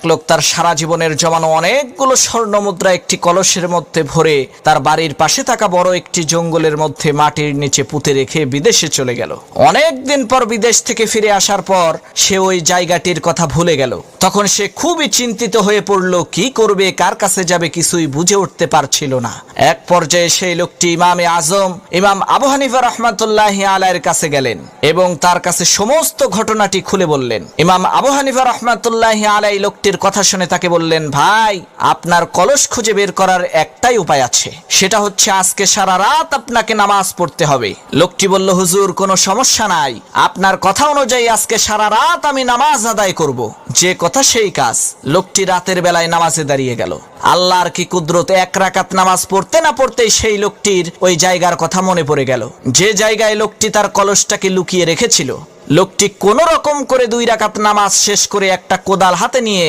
এক লোক তার সারা জীবনের জমানো অনেকগুলো স্বর্ণ মুদ্রা একটি কলসের মধ্যে ভরে তার বাড়ির পাশে থাকা বড় একটি জঙ্গলের মধ্যে মাটির নিচে পুঁতে রেখে বিদেশে চলে গেল। অনেক দিন পর বিদেশ থেকে ফিরে আসার পর সে ওই জায়গাটির কথা ভুলে গেল। তখন সে খুবই চিন্তিত হয়ে পড়ল, কি করবে? কার কাছে যাবে? কিছুই বুঝে উঠতে পারছিল না। এক পর্যায়ে সেই লোকটি ইমামে আজম, ইমাম আবু হানিফা রহমাতুল্লাহ আলাইয়ের কাছে গেলেন এবং তার কাছে সমস্ত ঘটনাটি খুলে বললেন। ইমাম আবু হানিফা রহমাতুল্লাহ আলাই লোকটির কথা শুনে তাকে বললেন, ভাই, আপনার কলস খুঁজে বের করার একটাই উপায় আছে। সেটা হচ্ছে আজকে সারা রাত আপনাকে নামাজ পড়তে হবে। লোকটি বলল, হুজুর, কোনো সমস্যা নাই। আপনার কথা অনুযায়ী আজকে সারা রাত আমি নামাজ আদায় করব। যে কথা সেই কাজ। লোকটি রাতের বেলায় নামাজে দাঁড়িয়ে গেল। আল্লাহর কি কুদরত এক রাকাত নামাজ পড়তে না পড়তেই সেই লোকটির ওই জায়গার কথা মনে পড়ে গেল। যে জায়গায় লোকটি তার কলসটাকে লুকিয়ে রেখেছিল, লোকটি কোন রকম করে দুই রাকাত নামাজ শেষ করে একটা কোদাল হাতে নিয়ে